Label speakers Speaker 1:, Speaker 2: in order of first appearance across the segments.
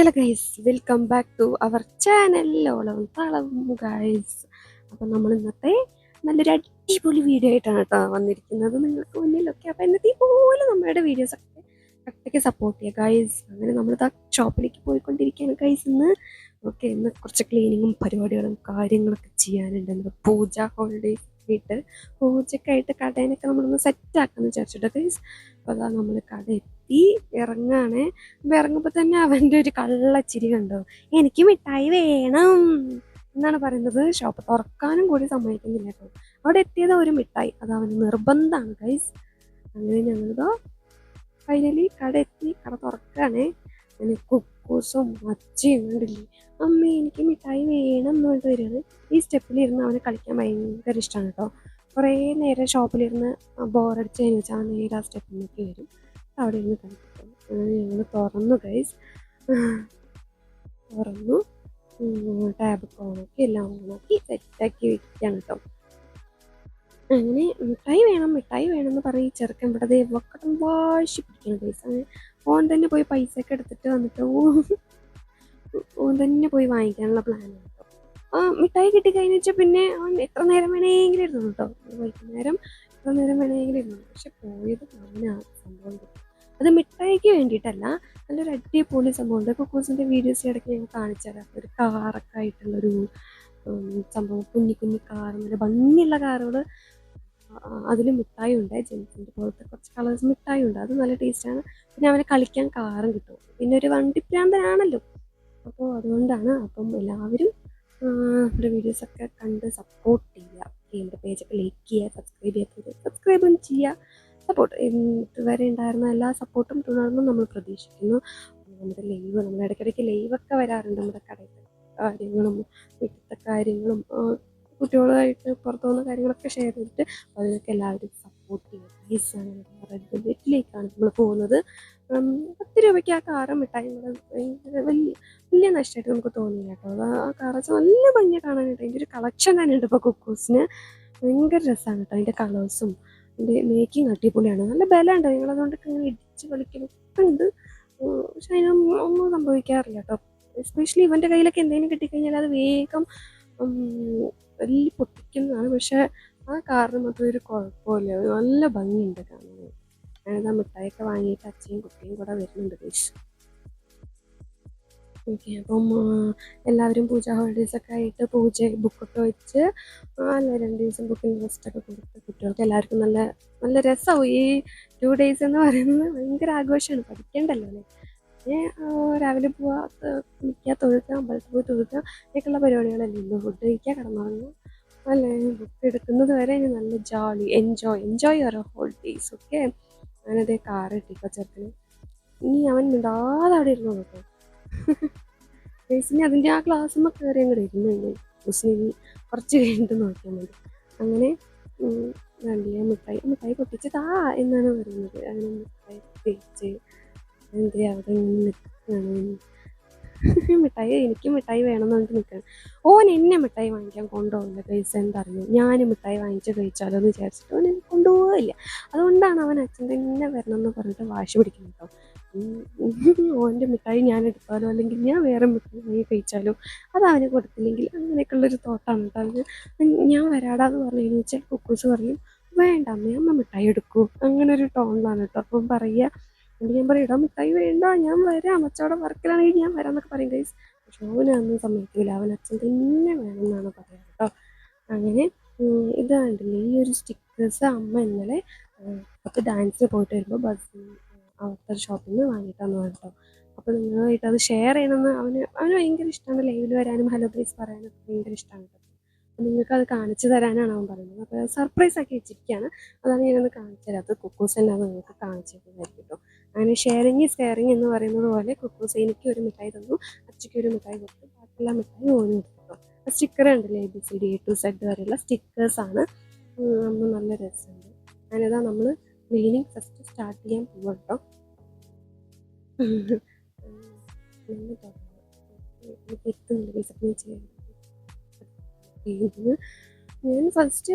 Speaker 1: Hello guys welcome back to our channel ഓളം തളവും guys അപ്പം നമ്മൾ ഇന്നത്തെ നല്ലൊരു അടിപൊളി വീഡിയോ ആയിട്ടാണ് കേട്ടോ വന്നിരിക്കുന്നത്. നിങ്ങൾക്ക് മുന്നിലൊക്കെ അപ്പം ഇന്നത്തെ പോലെ നമ്മളുടെ വീഡിയോസ് ഒക്കെ കട്ടയ്ക്ക് സപ്പോർട്ട് ചെയ്യുക ഗൈസ് അങ്ങനെ നമ്മൾ ആ ഷോപ്പിലേക്ക് പോയിക്കൊണ്ടിരിക്കുകയാണ് ഗൈസ് ഇന്ന്. ഓക്കെ ഇന്ന് കുറച്ച് ക്ലീനിങ്ങും പരിപാടികളും കാര്യങ്ങളൊക്കെ ചെയ്യാനുണ്ട്. പൂജ ഹോളിഡേയ്സ് ആയിട്ട് പൂജക്കായിട്ട് കടേനൊക്കെ നമ്മളൊന്ന് സെറ്റ് ആക്കാന്ന് വിചാരിച്ചിട്ട് ഗൈസ് അപ്പോൾ അതാ നമ്മൾ കട എത്തി ഇറങ്ങാണേ. അപ്പം ഇറങ്ങുമ്പോൾ തന്നെ അവന്റെ ഒരു കള്ളച്ചിരി കണ്ടോ? എനിക്ക് മിഠായി വേണം. എന്നാണ് പറയുന്നത്. ഷോപ്പ് തുറക്കാനും കൂടി സമ്മതിക്കുന്നില്ല കേട്ടോ. അവിടെ എത്തിയത് ഒരു മിഠായി. അത് അവന് നിർബന്ധമാണ് ഗൈസ് അങ്ങനെ ഞങ്ങളിതോ ഫൈനലി കട എത്തി കട തുറക്കാണേ. അങ്ങനെ കുക്കൂസും മച്ചയും കണ്ടില്ലേ? അമ്മ എനിക്ക് മിഠായി വേണം എന്ന് പറഞ്ഞിട്ട് വരികയാണ് ഈ സ്റ്റെപ്പിലിരുന്ന് അവന് കളിക്കാൻ ഭയങ്കര ഇഷ്ടമാണ് കേട്ടോ. കുറേ നേരം ഷോപ്പിലിരുന്ന് ബോറടിച്ച് കഴിഞ്ഞ് വെച്ചാൽ നേരെ ആ സ്റ്റെപ്പിലേക്ക് വരും. അവിടെ ഇരുന്ന് കളിക്കും. അങ്ങനെ ഞങ്ങൾ തുറന്നു ഗൈസ് തുറന്നു. ടാബ് ഓണാക്കി എല്ലാം ഓണാക്കി സെറ്റാക്കി വെക്കുകയാണ് കേട്ടോ. അങ്ങനെ മിഠായി വേണം മിഠായി വേണം എന്ന് പറഞ്ഞ് ചെറുക്കൻ ഇവിടെ ദേ വക്കടം വാശി പിടിക്കണം ഗൈസ് അങ്ങനെ ഓൻ തന്നെ പോയി പൈസ ഒക്കെ എടുത്തിട്ട് വന്നിട്ട് ഓൻ തന്നെ പോയി വാങ്ങിക്കാനുള്ള പ്ലാനാണ് കേട്ടോ ആ മിഠായി കിട്ടിക്കഴിഞ്ഞ് വെച്ചാൽ പിന്നെ അവൻ എത്ര നേരം വേണമെങ്കിലും ഇരുന്നു കേട്ടോ വൈകുന്നേരം എത്ര നേരം വേണമെങ്കിലും ഇരുന്നു പക്ഷെ പോയത് അവനാ സംഭവം കിട്ടി അത് മിഠായിക്ക് വേണ്ടിയിട്ടല്ല നല്ലൊരു അടിപൊളി സംഭവമുണ്ട് കുക്കൂസിന്റെ വീഡിയോസ് ഇടയ്ക്ക് ഞങ്ങൾ കാണിച്ചു ഒരു കാറൊക്കെ ആയിട്ടുള്ളൊരു സംഭവം. കുഞ്ഞി കുഞ്ഞി നല്ല ഭംഗിയുള്ള കാറുകൾ അതിൽ മിഠായി ഉണ്ട് ജെൻസിന്റെ പോലത്തെ കുറച്ച് കളേഴ്സ് മിഠായി ഉണ്ട് അത് നല്ല ടേസ്റ്റാണ് പിന്നെ അവന് കളിക്കാൻ കാറും കിട്ടും. പിന്നെ ഒരു വണ്ടി വണ്ടിപ്രാന്തനാണല്ലോ അപ്പോൾ അതുകൊണ്ടാണ് അപ്പം എല്ലാവരും നമ്മുടെ വീഡിയോസൊക്കെ കണ്ട് സപ്പോർട്ട് ചെയ്യുക. എന്റെ പേജൊക്കെ ലൈക്ക് ചെയ്യുക സബ്സ്ക്രൈബ് ചെയ്യാത്തത് സബ്സ്ക്രൈബും ചെയ്യുക. സപ്പോർട്ട് ഇതുവരെ ഉണ്ടായിരുന്ന എല്ലാ സപ്പോർട്ടും തുടർന്നും നമ്മൾ പ്രതീക്ഷിക്കുന്നു. നമ്മുടെ ലൈവ് നമ്മൾ ഇടയ്ക്കിടയ്ക്ക് ലൈവൊക്കെ വരാറുണ്ട്. നമ്മുടെ കടയിലെ കാര്യങ്ങളും വീട്ടിലത്തെ കാര്യങ്ങളും കുട്ടികളുമായിട്ട് പുറത്തു പോകുന്ന കാര്യങ്ങളൊക്കെ ഷെയർ ചെയ്തിട്ട് അതിനൊക്കെ എല്ലാവരും സപ്പോർട്ട് ചെയ്യുക നൈസാണ് റെഡ് വീട്ടിലേക്കാണ് നമ്മൾ പോകുന്നത്. പത്ത് രൂപയ്ക്ക് ആ കാറും മിഠായി ഭയങ്കര വലിയ വലിയ നഷ്ടമായിട്ട് നമുക്ക് തോന്നില്ല കേട്ടോ. അത് ആ കാർ വെച്ചാൽ നല്ല ഭംഗി കാണാനായിട്ട് അതിന്റെ ഒരു കളക്ഷൻ തന്നെ ഉണ്ട് ഇപ്പോൾ കുക്കൂസിന് ഭയങ്കര രസമാണ് കേട്ടോ അതിന്റെ കളേഴ്സും അതിന്റെ മേക്കിംഗ് അടിപൊളിയാണ്. നല്ല ബലമുണ്ട്. ഞങ്ങളതുകൊണ്ടൊക്കെ ഇങ്ങനെ ഇടിച്ച് കളിക്കലൊക്കെ ഉണ്ട്. പക്ഷെ അതിനൊന്നും ഒന്നും സംഭവിക്കാറില്ല കേട്ടോ. എസ്പെഷ്യലി ഇവന്റെ കയ്യിലൊക്കെ എന്തെങ്കിലും കിട്ടിക്കഴിഞ്ഞാൽ അത് വേഗം വലിയ പൊട്ടിക്കുന്നതാണ്. പക്ഷെ ആ കാറിന് മാത്രം ഒരു കുഴപ്പമില്ല. നല്ല ഭംഗിയുണ്ട് കാണാൻ. ഞാനിത് മിഠായിയൊക്കെ വാങ്ങിയിട്ട് അച്ഛയും കുട്ടിയും കൂടെ വരുന്നുണ്ട് ഗൈസ് ഓക്കെ അപ്പം എല്ലാവരും പൂജ ഹോളിഡേയ്സ് ഒക്കെ ആയിട്ട് പൂജ ബുക്കൊക്കെ വെച്ച് നല്ല രണ്ട് ദിവസം ബുക്കിന് റെസ്റ്റ് ഒക്കെ കൊടുത്ത് കുട്ടികൾക്ക് എല്ലാവർക്കും നല്ല നല്ല രസമാവും. ഈ ടു ഡേയ്സ് എന്ന് പറയുന്നത് ഭയങ്കര ആഘോഷമാണ്. പഠിക്കേണ്ടല്ലോ അല്ലേ? പിന്നെ രാവിലെ പോവാത്ത കുളിക്കുക തൊഴുക അമ്പലത്തിൽ പോയി തൊഴുക അങ്ങനെയൊക്കെയുള്ള പരിപാടികളല്ലേ ഉള്ളൂ ഫുഡ് കഴിക്കുക കിടന്നുറങ്ങുക. അല്ലേ? ബുക്ക് എടുക്കുന്നത് വരെ ഇനി നല്ല jolly enjoy enjoy your holidays okay ഞാനതേ car ഇട്ടിപ്പോ ചെറുക്കന്. ഇനി അവൻ മിണ്ടാതെ അവിടെ ഇരുന്നു കേട്ടോ ബേസിന് അതിന്റെ ആ ക്ലാസ്സിൽ കയറി അങ്ങോട്ട് ഇരുന്നു കഴിഞ്ഞു. മുസ്ലിം കുറച്ച് കഴിഞ്ഞിട്ട് നോക്കിയാൽ മതി. അങ്ങനെ വണ്ടിയെ മിഠായി മിഠായി പൊട്ടിച്ച് താ എന്നാണ് പറയുന്നത്. അങ്ങനെ മിഠായി തേച്ച് എന്തേ അവിടെ നിൽക്കുകയാണ് മിഠായി എനിക്ക് മിഠായി വേണം എന്ന് പറഞ്ഞിട്ട് നിൽക്കുകയാണ്. ഓൻ എന്നെ മിഠായി വാങ്ങിക്കാൻ കൊണ്ടുപോകില്ല പൈസ എന്തറിയോ ഞാൻ മിഠായി വാങ്ങിച്ച് കഴിച്ചാലോ എന്ന് വിചാരിച്ചിട്ട് അവൻ എന്നെ കൊണ്ടുപോകില്ല അതുകൊണ്ടാണ് അവൻ അച്ഛൻ തന്നെ വരണം എന്ന് പറഞ്ഞിട്ട് വാശി പിടിക്കുന്നത് കേട്ടോ. ഓന്റെ മിഠായി ഞാൻ എടുത്താലോ? അല്ലെങ്കിൽ ഞാൻ വേറെ മിഠായി വാങ്ങി കഴിച്ചാലോ? അത് അവന് കൊടുത്തില്ലെങ്കിൽ അങ്ങനെയൊക്കെയുള്ളൊരു തോട്ടാണ് കേട്ടോ അവന് ഞാൻ വരാടാന്ന് പറഞ്ഞു വെച്ചാൽ കുക്കൂസ് പറയും വേണ്ട അമ്മ മിഠായി എടുക്കൂ. അങ്ങനെ ഒരു ടോണിലാണ് കേട്ടോ. അപ്പം പറയുക എന്നിട്ട് ഞാൻ പറയും ഇടാ മിഠായി വേണ്ട ഞാൻ വരാം. അച്ചവിടെ വർക്കിലാണെങ്കിൽ ഞാൻ വരാം എന്നൊക്കെ പറയും ഗൈസ് പക്ഷെ അവനൊന്നും സമ്മതിക്കില്ല അവൻ അച്ഛൻ തന്നെ വേണമെന്നാണ് പറയുന്നത് കേട്ടോ. അങ്ങനെ ഉം, കണ്ടില്ലേ ഈ ഒരു സ്റ്റിക്കേഴ്സ് അമ്മ ഇന്നലെ പത്ത് ഡാൻസിന് പോയിട്ട് വരുമ്പോൾ ബസ് അവിടുത്തെ ഷോപ്പിൽ നിന്ന് വാങ്ങിയിട്ടാന്ന് കേട്ടോ. അപ്പോൾ നിങ്ങളുമായിട്ട് അത് ഷെയർ ചെയ്യണമെന്ന് അവന് അവന് ഭയങ്കര ഇഷ്ടമാണ് ലൈവിൽ വരാനും ഹലോ ബ്രേസ് പറയാനും ഭയങ്കര ഇഷ്ടമാണ് കേട്ടോ. അപ്പോൾ നിങ്ങൾക്ക് അത് കാണിച്ചു തരാനാണ് അവൻ പറയുന്നത് അപ്പോൾ സർപ്രൈസ് ആക്കി വെച്ചിരിക്കുകയാണ് അതാണ് ഞാനൊന്ന് കാണിച്ചു തരാത്തത് കുക്കൂസ് അത് നിങ്ങൾക്ക് കാണിച്ചു തരുന്നതായിരിക്കും കേട്ടോ അങ്ങനെ ഷെയറിങ് ഈസ് കെയറിങ് എന്ന് പറയുന്നത് പോലെ കുക്കൂസ് എനിക്ക് ഒരു മിഠായി തന്നു അച്ഛയ്ക്ക് ഒരു മിഠായി കൊടുത്തു ബാക്കിയുള്ള മിഠായി ഓന് കൊടുത്തു ആ സ്റ്റിക്കർ ഉണ്ടല്ലേ A B C D A to Z വരെയുള്ള സ്റ്റിക്കേഴ്സാണ് നമ്മൾ നല്ല രസമുണ്ട് അങ്ങനെതാ നമ്മൾ ക്ലീനിങ് ഫസ്റ്റ് സ്റ്റാർട്ട് ചെയ്യാൻ പോകും കേട്ടോ എത്തുന്നില്ല ക്ലീനിങ് ഞാൻ ഫസ്റ്റ്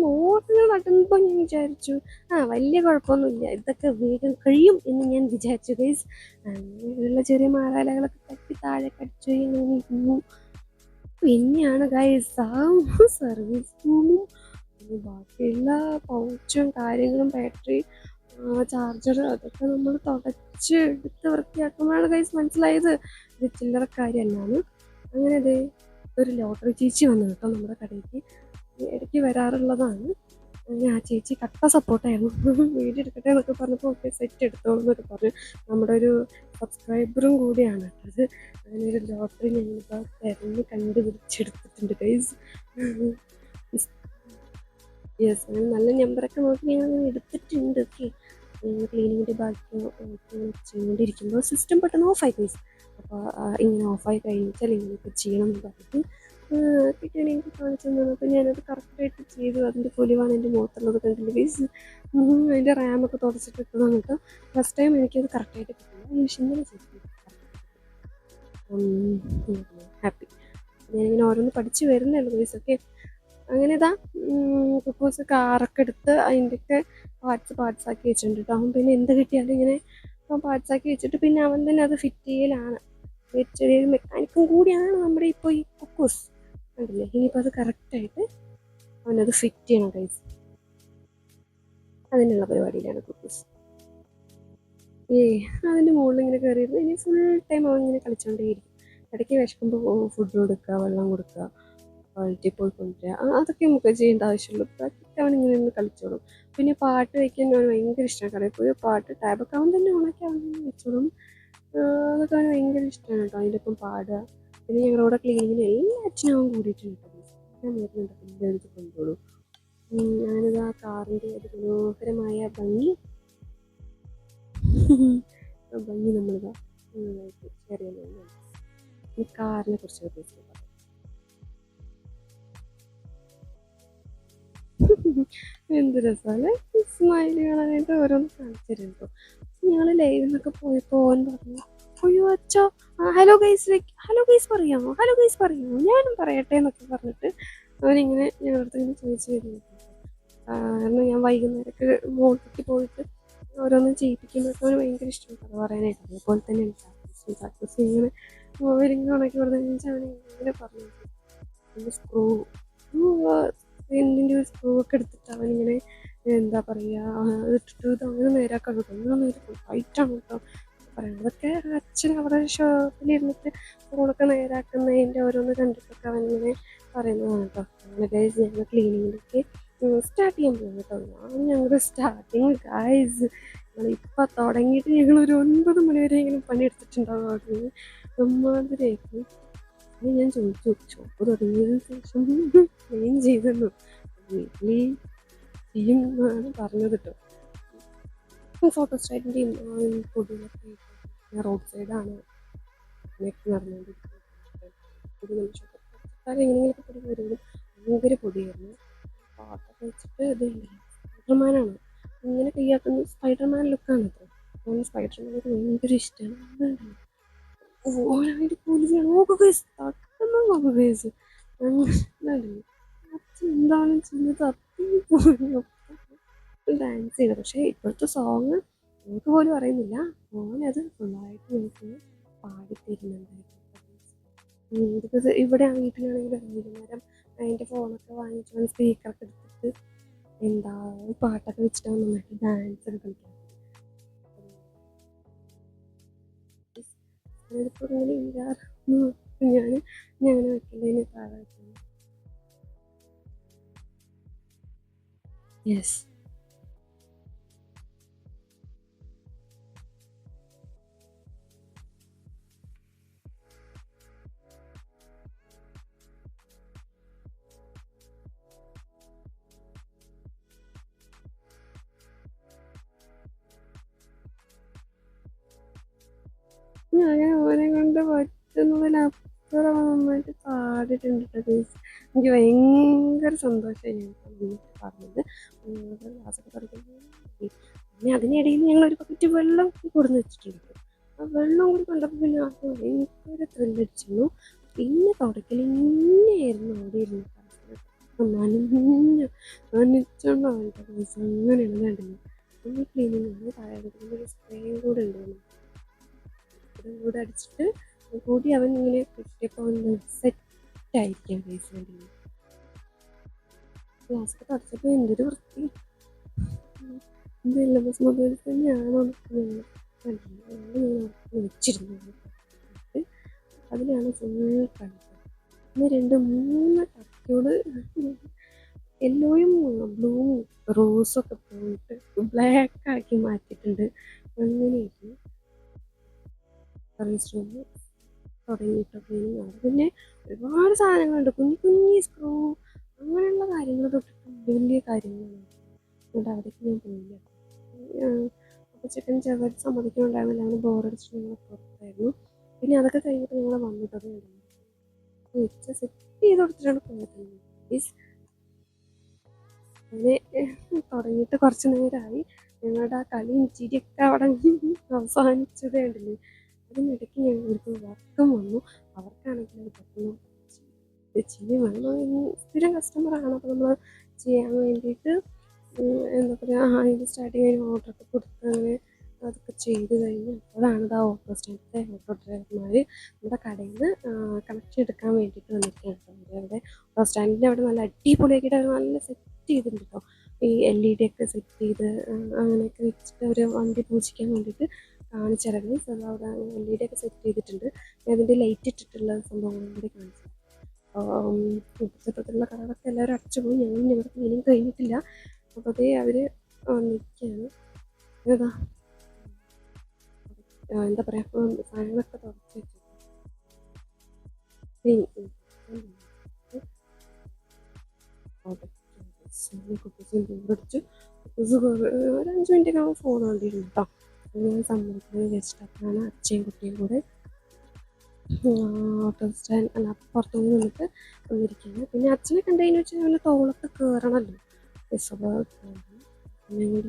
Speaker 1: നോട്ടുകൾ നടക്കുമ്പോൾ ഞാൻ വിചാരിച്ചു ആ വലിയ കുഴപ്പമൊന്നുമില്ല ഇതൊക്കെ വേഗം കഴിയും എന്ന് ഞാൻ വിചാരിച്ചു ഗൈസ് അങ്ങനെയുള്ള ചെറിയ മാറാലകളൊക്കെ തട്ടി താഴെ കടിച്ചു അങ്ങനെ ഇരുന്നു. പിന്നെയാണ് ഗൈസ് ആ സർവീസ് റൂമും ബാക്കിയുള്ള പൗച്ചും കാര്യങ്ങളും ബാറ്ററി ചാർജർ അതൊക്കെ നമ്മൾ തുടച്ച് എടുത്ത് വൃത്തിയാക്കുമ്പോഴാണ് ഗൈസ് മനസ്സിലായത്. ഇത് ചില്ലറ അല്ലാന്ന്. അങ്ങനെ ഇത് ഒരു ലോട്ടറി ചേച്ചി വന്നു കേട്ടോ നമ്മുടെ കടയ്ക്ക് ഇടയ്ക്ക് വരാറുള്ളതാണ്. ഞാൻ ആ ചേച്ചി കട്ട സപ്പോർട്ടായിരുന്നു. വീട് എടുക്കട്ടെ എന്നൊക്കെ പറഞ്ഞപ്പോൾ ഓക്കെ സെറ്റ് എടുത്തോളൂ എന്നൊക്കെ പറഞ്ഞു. നമ്മുടെ ഒരു സബ്സ്ക്രൈബറും കൂടിയാണ്. അത് അങ്ങനെയൊരു ലോട്ടറി ഞങ്ങളിപ്പോൾ തിരഞ്ഞ് കണ്ടുപിടിച്ചെടുത്തിട്ടുണ്ട് ഗൈസ് യെസ് അങ്ങനെ നല്ല നമ്പറൊക്കെ നോക്കി ഞാൻ എടുത്തിട്ടുണ്ട്. ഓക്കെ ക്ലീനിങ്ങിന്റെ ബാക്കി ചെയ്തുകൊണ്ടിരിക്കുമ്പോൾ സിസ്റ്റം പെട്ടെന്ന് ഓഫായി ഗൈസ് ഇങ്ങനെ ഓഫായി കഴിഞ്ഞാൽ ഇങ്ങനെയൊക്കെ ചെയ്യണം എന്ന് പറഞ്ഞിട്ട് കിട്ടിയാണ് എനിക്ക് കാണിച്ചു തന്നത് അപ്പോൾ ഞാനത് കറക്റ്റായിട്ട് ചെയ്തു. അതിന്റെ പൊലിവാണ് എന്റെ മുഖത്തുള്ളത് കണ്ടില്ല? വീസ് അതിന്റെ റാമൊക്കെ തുടച്ചിട്ട് ഇട്ടതാണ് കേട്ടോ ഫസ്റ്റ് ടൈം എനിക്കത് കറക്റ്റായിട്ട് കിട്ടില്ല പക്ഷെ ഇങ്ങനെ ചെയ്തു. ഹാപ്പി ഞാനിങ്ങനെ ഓരോന്ന് പഠിച്ചു വരുന്നല്ലോ വീസ് ഓക്കെ അങ്ങനെ ഇതാ കുക്കോസ് കാറൊക്കെ എടുത്ത് അതിന്റെയൊക്കെ പാർട്സ് ആക്കി വെച്ചിട്ടുണ്ട് കേട്ടോ അവൻ പിന്നെ എന്ത് കിട്ടിയാലും ഇങ്ങനെ പാർട്സ് ആക്കി വെച്ചിട്ട് പിന്നെ അവൻ തന്നെ അത് ഫിറ്റ് ചെയ്യലാണ്. ചെറിയൊരു മെക്കാനിക്കും കൂടിയാണ് നമ്മുടെ ഇപ്പോൾ ഈ കുക്കൂസ് കണ്ടില്ലേ? ഇനിയിപ്പോൾ അത് കറക്റ്റായിട്ട് അവനത് ഫിറ്റ് ചെയ്യണം കൈസ് അതിനുള്ള പരിപാടിയിലാണ് കുക്കൂസ് ഏ അതിന്റെ മുകളിൽ ഇങ്ങനെ കയറിയിരുന്നു ഇനി ഫുൾ ടൈം അവൻ ഇങ്ങനെ കളിച്ചുകൊണ്ടേയിരിക്കും ഇടയ്ക്ക് വിശക്കുമ്പോൾ ഫുഡ് കൊടുക്കുക വെള്ളം കൊടുക്കുക ക്വാളിറ്റി പോയി കൊണ്ടുവരിക. അതൊക്കെ നമുക്ക് ചെയ്യേണ്ട ആവശ്യമുള്ളൂ. ബാക്കി അവൻ ഇങ്ങനെ ഒന്ന് കളിച്ചോളും. പിന്നെ പാട്ട് വയ്ക്കാൻ അവന് ഭയങ്കര ഇഷ്ടമാണ് കടയിൽ പാട്ട് ടാബൊക്കെ അവൻ തന്നെ ഓണാക്കി അവൻ വെച്ചോളും. അതൊക്കെ അവന് ഭയങ്കര ഇഷ്ടമാണ് കേട്ടോ. അതിന്റെ ഒപ്പം പാടുക. പിന്നെ ഞങ്ങളുടെ ക്ലീനിങ്ങിന് എല്ലാ അച്ഛനും കൂടിയിട്ടുണ്ട് ഞാൻ വരുന്നുണ്ട് എന്റെ അടുത്ത് കൊണ്ടുപോകും ഞാനത് ആ കാറിന്റെ ഒരു മനോഹരമായ ഭംഗി. ആ ഭംഗി നമ്മളിതാ നന്നായിട്ട് ഈ കാറിനെ കുറിച്ച് എന്ത് രസമല്ലേ സ്മൈലുകളായിട്ട് ഓരോന്ന് കാണിച്ചു തരും ഞങ്ങൾ ലൈവിന്നൊക്കെ പോയപ്പോൾ ഓൻ പറഞ്ഞു അയ്യോ അച്ഛോ ഹലോ ഗൈസ് ഹലോ ഗൈസ് പറയാമോ? ഹലോ ഗൈസ് പറയാമോ? ഞാനും പറയട്ടെ എന്നൊക്കെ പറഞ്ഞിട്ട് അവനിങ്ങനെ ഞങ്ങളുടെ അടുത്ത് ഇങ്ങനെ ചോദിച്ചു വരുന്നു. കാരണം ഞാൻ വൈകുന്നേരമൊക്കെ മോട്ടിക്ക് പോയിട്ട് ഓരോന്നും ചെയ്യിപ്പിക്കുന്നതൊക്കെ അവന് ഭയങ്കര ഇഷ്ടമാണ് കഥ പറയാനായിട്ട്. അതുപോലെ തന്നെ ചാക്കോസ് ചാക്കോസ് ഇങ്ങനെ മൊബൈലിങ്ങനെ ഉണക്കി വെച്ചാൽ അവൻ ഇങ്ങനെ പറഞ്ഞു. സ്ക്രൂ എന്തിന്റെ ഒരു സ്ക്രൂ ഒക്കെ എടുത്തിട്ട് അവനിങ്ങനെ എന്താ പറയുക ഇട്ടിട്ട് അങ്ങനെ നേരാക്കാൻ നോക്കും. അങ്ങനെ നേരെ ഫൈറ്റാണ് കേട്ടോ പറയുന്നത് അതൊക്കെ അച്ഛൻ അവിടെ ഷോപ്പിലിരുന്നിട്ട് ഫോണൊക്കെ നേരാക്കുന്നതിന്റെ ഓരോന്ന് കണ്ടിട്ടൊക്കെ അവനിങ്ങനെ പറയുന്നതാണ് കേട്ടോ അങ്ങനെ ഞങ്ങൾ ക്ലീനിങ്ങിലേക്ക് സ്റ്റാർട്ട് ചെയ്യാൻ പോകുന്നു കേട്ടോ ഞാൻ ഞങ്ങളുടെ സ്റ്റാർട്ടിങ് ഗൈസ് ഇപ്പം തുടങ്ങിയിട്ട് ഞങ്ങൾ ഒരു ഒൻപത് മണി വരെ ഇങ്ങനെ പണിയെടുത്തിട്ടുണ്ടാവും അവിടെ അമ്മാതിരേക്കും അത് ഞാൻ ചോദിച്ചു ഷോപ്പ് തുടങ്ങിയതിന് ശേഷം ക്ലീൻ ചെയ്തെന്നു? വീട്ടിൽ ചെയ്യും എന്നാണ് പറഞ്ഞത് കേട്ടോ. ഫോട്ടോ സ്റ്റാറ്റിന്റെയും റോഡ് സൈഡാണ് നടന്നുകൊണ്ടിരിക്കുന്നത്. എങ്ങനെയെങ്കിലൊക്കെ പൊടി ഭയങ്കര പൊടിയായിരുന്നു. പാട്ടൊക്കെ വെച്ചിട്ട് സ്പൈഡർമാനാണ്. ഇങ്ങനെ കൈയാക്കുന്ന സ്പൈഡർമാൻ ലുക്കാണ് കേട്ടോ അങ്ങനെ സ്പൈഡർമാനൊക്കെ ഭയങ്കര ഇഷ്ടമാണ്. ഓനായിട്ട് പോലീസാണ് നോക്കുക അത്രയും ഡാൻസ് ചെയ്തത് പക്ഷേ ഇപ്പോഴത്തെ സോങ് നമുക്ക് പോലും അറിയുന്നില്ല. ഓനത് ഫുള്ളായിട്ട് നമുക്ക് പാടിത്തരുന്നുണ്ടായിരുന്നു ബിക്കോസ് ഇവിടെ വീട്ടിലാണെങ്കിൽ വൈകുന്നേരം അതിന്റെ ഫോണൊക്കെ വാങ്ങിച്ചു സ്പീക്കറൊക്കെ എടുത്തിട്ട് എന്താ പാട്ടൊക്കെ വെച്ചിട്ടാണ് നന്നായിട്ട് ഡാൻസ് ഒക്കെ ഇല്ലാറുന്നു ഞാൻ ഞാൻ വെക്കുന്നതിന് താഴെ യെസ് ഞാൻ ഓനെ കൊണ്ട് പറ്റുന്നതിലപ്പുറം നന്നായിട്ട് പാടിയിട്ടുണ്ട്. എനിക്ക് ഭയങ്കര സന്തോഷമായി പറഞ്ഞത്. ക്ലാസ്സൊക്കെ തുടങ്ങി. പിന്നെ അതിനിടയിൽ ഞങ്ങൾ ഒരു പക്കറ്റ് വെള്ളം കൊടുന്ന് വെച്ചിട്ടുണ്ട്. ആ വെള്ളം കൂടി കണ്ടപ്പോൾ പിന്നെ അത് ഭയങ്കര ത്രില്ലടിച്ചിരുന്നു പിന്നെ തുടക്കൽ ഇങ്ങനെയായിരുന്നു അവിടെ ഇരുന്ന് guys. അങ്ങനെയാണ് കണ്ടില്ല നമ്മൾ ക്ലീനിങ് സ്പ്രേയും കൂടെ ഉണ്ടായിരുന്നു. കൂടെ അടിച്ചിട്ട് കൂടി അവൻ ഇങ്ങനെ കിട്ടിയപ്പോൾ സെറ്റായിരിക്കാം ക്ലാസ് ഗ്ലാസ്സൊക്കെ തുടച്ചപ്പോൾ എന്തൊരു വൃത്തി. സിലബസ് മൊബൈൽ തന്നെയാണോ അതിലാണ് ഫുൾ കളിച്ചത്. പിന്നെ രണ്ട് മൂന്ന് ടർക്കിയോട് എല്ലോയും ബ്ലൂവും റോസൊക്കെ പോയിട്ട് ബ്ലാക്ക് ആക്കി മാറ്റിയിട്ടുണ്ട്. അങ്ങനെയായിരുന്നു. സർവീസ് റൂം തുടങ്ങിയിട്ട് ക്ലീനിങ് ആണ് പിന്നെ ഒരുപാട് സാധനങ്ങളുണ്ട്. കുഞ്ഞു കുഞ്ഞു സ്ക്രൂ അങ്ങനെയുള്ള കാര്യങ്ങൾ തൊട്ടിട്ട് വലിയ വലിയ കാര്യങ്ങളാണ് അതുകൊണ്ട് അവിടേക്ക് ഞാൻ പോയില്ല. അപ്പോൾ ചിക്കൻ ചെറുതായിട്ട് സമ്മതിക്കുന്നുണ്ടായിരുന്നില്ല അങ്ങനെ ബോറടിച്ചിട്ട് ഞങ്ങൾ പുറത്തായിരുന്നു. പിന്നെ അതൊക്കെ കഴിഞ്ഞിട്ട് ഞങ്ങൾ വെച്ച് സെറ്റ് ചെയ്ത് കൊടുത്തിട്ടാണ് പോയത്. പ്ലീസ് അങ്ങനെ തുടങ്ങിയിട്ട് കുറച്ച് നേരമായി ഞങ്ങളുടെ ആ കളിയും ചിരിയൊക്കെ അവിടെ അവസാനിച്ചതേ ഉണ്ടല്ലേ അതിനിടയ്ക്ക് ഞങ്ങൾക്ക് വർക്കും വന്നു. അവർക്കാണെങ്കിൽ അത് പെട്ടെന്ന് ചെയ്യും വേണം എന്ന് സ്ഥിരം കസ്റ്റമറാണ് അപ്പോൾ നമ്മൾ ചെയ്യാൻ വേണ്ടിയിട്ട് എന്താ പറയുക ആ ഇത് സ്റ്റാർട്ട് ചെയ്യാൻ ഓർഡറൊക്കെ കൊടുത്ത് അങ്ങനെ അതൊക്കെ ചെയ്ത് കഴിഞ്ഞ് അപ്പോഴാണ് ആ ഓട്ടോ സ്റ്റാൻഡിലെ ഓട്ടോ ഡ്രൈവർമാർ നമ്മുടെ കടയിൽ നിന്ന് കണക്ഷൻ എടുക്കാൻ വേണ്ടിയിട്ട് വന്നിരിക്കുകയാണ് അവിടെ ഓട്ടോ സ്റ്റാൻഡിന്റെ അവിടെ നല്ല അടിപൊളിയാക്കിയിട്ട് അവർ നല്ല സെറ്റ് ചെയ്തിട്ടുണ്ട് കേട്ടോ. ഈ എൽ ഇ ഡി ഒക്കെ സെറ്റ് ചെയ്ത് അങ്ങനെയൊക്കെ വെച്ചിട്ട് അവർ വണ്ടി പൂജിക്കാൻ വേണ്ടിയിട്ട് കാണിച്ചിറങ്ങി അവിടെ എൽ ഇ ഡി ഒക്കെ സെറ്റ് ചെയ്തിട്ടുണ്ട്. ഞാൻ അതിന്റെ ലൈറ്റ് ഇട്ടിട്ടുള്ള സംഭവങ്ങളും കൂടി കാണിച്ചു. ഇപ്പോഴത്തെ കളറൊക്കെ എല്ലാവരും അടച്ചു പോയി. ഞങ്ങൾ ഞങ്ങളുടെ ക്ലീനിങ് കഴിഞ്ഞിട്ടില്ല. അപ്പോൾ അതേ അവർ നിൽക്കുകയാണ്. എന്താ എന്താ പറയുക സാധനങ്ങളൊക്കെ തുടച്ച് വെച്ചു കുട്ടീസ് ഒരു അഞ്ച് മിനിറ്റ് ആകുമ്പോൾ ഫോൺ കണ്ടിരുന്നു കേട്ടോ. ഞാൻ സമ്മതിക്കുന്നത് വെച്ചിട്ട് അപ്പോഴാണ് അച്ഛയും കുട്ടിയും കൂടെ. ഓട്ടോ സ്റ്റാൻഡ് അല്ല പുറത്തുനിന്ന് നിന്നിട്ട് വന്നിരിക്കുകയാണ്. പിന്നെ അച്ഛനെ കണ്ടതിന് വെച്ചാൽ അവന്റെ തോളത്ത് കയറണമല്ലോ ഞങ്ങൾ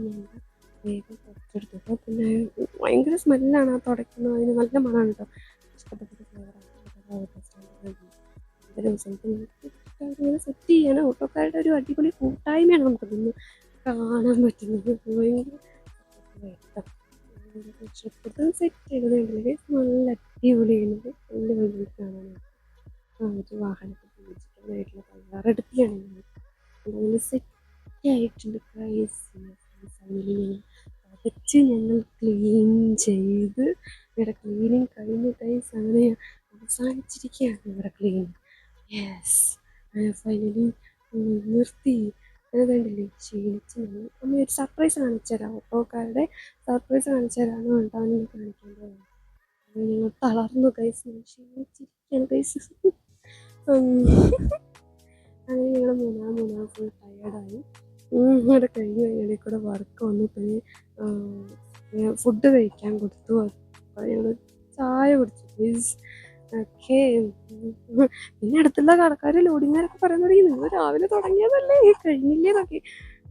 Speaker 1: വേഗം പുറത്തെടുത്തിട്ട് പിന്നെ ഭയങ്കര സ്മെല്ലാണ് ആ തുടയ്ക്കുന്നത്. അതിന് നല്ല മണമാണ് കേട്ടോ ഇഷ്ടപ്പെട്ടത് ഫ്ലേവറാണ് ഓട്ടോ സ്റ്റാൻഡ് ഇങ്ങനെ സെറ്റ് ചെയ്യാൻ ഓട്ടോക്കാരുടെ ഒരു അടിപൊളി കൂട്ടായ്മയാണ് നമുക്കതൊന്ന് കാണാൻ പറ്റുന്നത്. ഭയങ്കര നല്ല അടിപൊളിയാണ് എന്റെ ഭംഗി കാണാനാണ്. വാഹനത്തിൽ ഉപയോഗിച്ചിട്ടായിട്ടുള്ള തയ്യാറെടുപ്പിലാണ് ഞാൻ. അങ്ങനെ സെറ്റ് ആയിട്ടുണ്ട്. പ്രൈസ് പതച്ച് ഞങ്ങൾ ക്ലീൻ ചെയ്ത് ഇവിടെ ക്ലീനിങ് കഴിഞ്ഞ ടൈസ് അങ്ങനെ അവസാനിച്ചിരിക്കുകയാണ് ഇവിടെ ക്ലീനിങ് യെസ് ഫൈനലി നിർത്തി. അതുകൊണ്ടില്ലേ ക്ഷീണിച്ച് ഞങ്ങൾ അമ്മ ഒരു സർപ്രൈസ് കാണിച്ചു തരാം. ഓട്ടോക്കാരുടെ സർപ്രൈസ് കാണിച്ചു തരാമെന്ന് പറഞ്ഞിട്ടാണ് കാണിക്കാൻ അങ്ങനെ ഞങ്ങൾ തളർന്നു കൈസ് ക്ഷീണിച്ചിരിക്കാൻ കൈസ് അങ്ങനെ ഞങ്ങൾ മൂന്നാം മൂന്നാം ഫുൾ ടയേർഡായി ഇവിടെ കഴിഞ്ഞ് കഴിഞ്ഞാൽ കൂടെ വർക്ക് വന്നു. പിന്നെ ഫുഡ് കഴിക്കാൻ കൊടുത്തു. അപ്പോൾ ഞങ്ങൾ ചായ കുടിച്ചു പ്ലീസ് ഓക്കെ പിന്നെ അടുത്തുള്ള കടക്കാർ ലോഡിങ്ങാരൊക്കെ പറയാൻ തുടങ്ങി നിങ്ങൾ രാവിലെ തുടങ്ങിയതല്ലേ കഴിഞ്ഞില്ലേ നോക്കി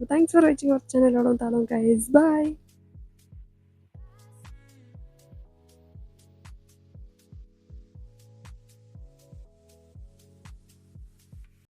Speaker 1: താങ്ക്സ് ഫോർ വാച്ചിങ് കുറച്ച് ചാനലോളം താളം ഗൈസ് ബൈ